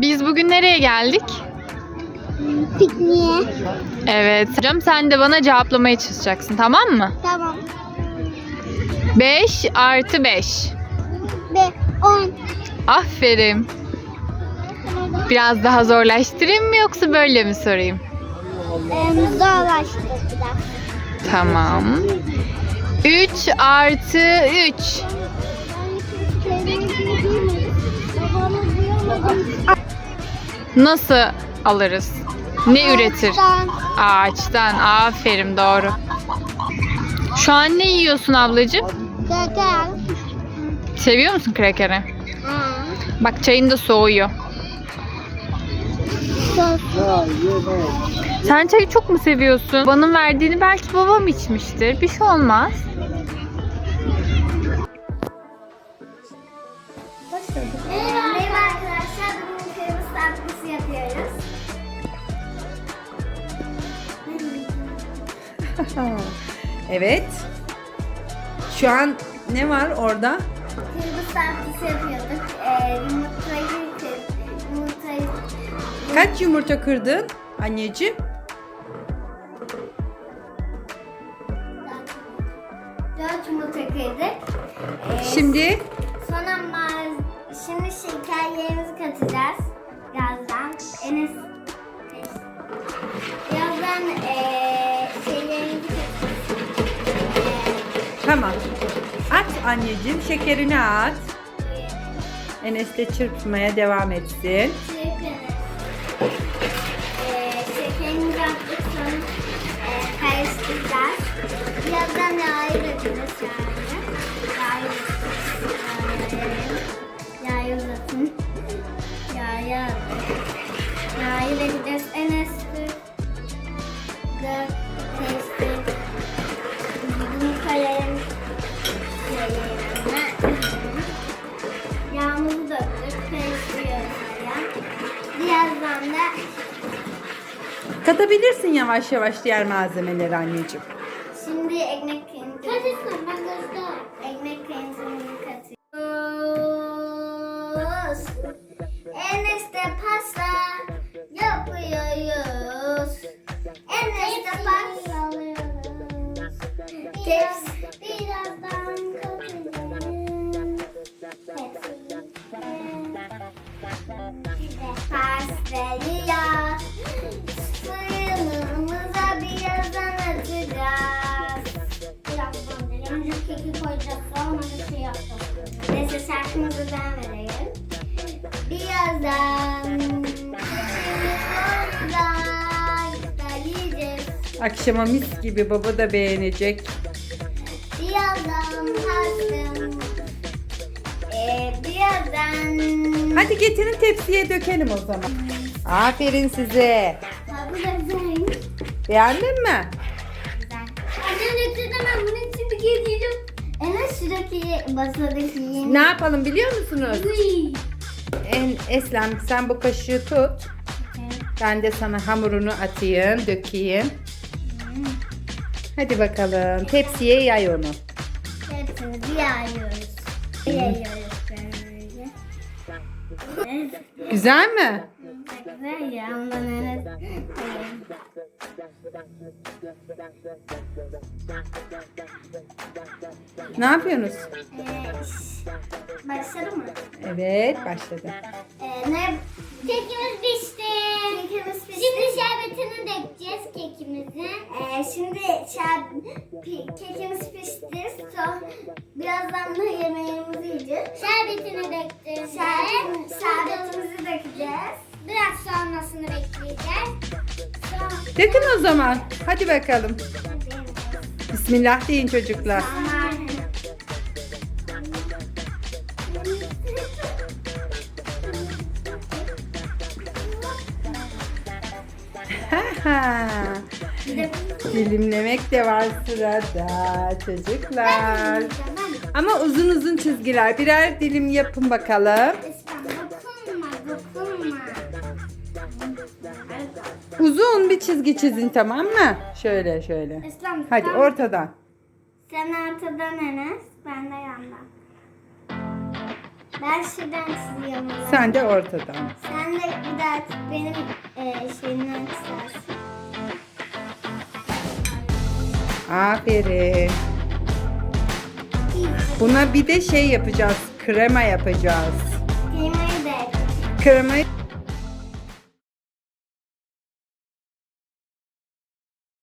Biz bugün nereye geldik? Pikniğe. Evet. Hocam sen de bana cevaplamaya çalışacaksın tamam mı? Tamam. 5 artı 5. Ve 10. Aferin. Biraz daha zorlaştırayım mı yoksa böyle mi sorayım? Ee, zorlaştı biraz. Tamam. 3 artı 3. Nasıl alırız? Ne üretir? Ağaçtan. Ağaçtan. Aferin doğru. Şu an ne yiyorsun ablacığım? Kraker. Seviyor musun krekeri? Ha. Bak çayın da soğuyor. Sen çayı çok mu seviyorsun? Babanın verdiğini belki babam içmiştir. Bir şey olmaz. Evet. Şu an ne var orada? Kırmızı tatlısı yapıyorduk. Ee, yumurtayı kır, yumurtayı Kaç yumurta kırdın anneciğim? dört yumurta kırdık. Ee, Şimdi Sonra maz şimdi şekerlerimizi katacağız. Birazdan Enes tamam. At anneciğim şekerini at. Enes de çırpmaya devam etsin. Katabilirsin yavaş yavaş diğer malzemeleri anneciğim. Şimdi ekmek peyniri. Kaçırsın ben göster. Ekmek peynirini katıyoruz. Enes'te pasta yapıyoruz. Enes'te pasta alıyoruz. Tepsi. Şarkımızı ben vereyim. Birazdan. Akşama mis gibi baba da beğenecek. Birazdan pastım. Ee, birazdan. Hadi getirin tepsiye dökelim o zaman. Aferin size. Ha, bu da güzel. Beğendin mi? Güzel. Annem getirdim ben bunun içinde geziyordum. Evet şuradaki basadaki Ne yapalım biliyor musunuz? Uy. En Eslem sen bu kaşığı tut. Ben de sana hamurunu atayım, dökeyim. Hadi bakalım. Tepsiye yay onu. Hepsini bir yayıyoruz. Bir yayıyoruz. Evet. Güzel mi? Güzel ya ondan evet. Ne yapıyorsunuz? Ee, başladı mı? Evet, başladı. Ee, ne? Kekimiz pişti. Kekimiz pişti. Şimdi şerbetini dökeceğiz kekimizi. Ee, şimdi şer pi- kekimiz pişti. Sonra birazdan da yemeğimizi yiyeceğiz. Şerbetini döktüm. Şerbet, şerbetimizi dökeceğiz. Biraz sonrasını bekleyeceğiz. Dökün o zaman. Hadi bakalım. Bismillah deyin çocuklar. Dilimlemek de var sırada çocuklar. Ama uzun uzun çizgiler. Birer dilim yapın bakalım. Uzun bir çizgi çizin tamam mı? Şöyle şöyle. İslam, Hadi sen- ortadan. Sen ortadan Enes, ben de yandan. Ben şuradan çiziyorum. zaman. Sen de ortadan. Sen de bir daha benim e, şeyimden çizersin. Aferin. Buna bir de şey yapacağız. Krema yapacağız. Kıymayı da. Kremayı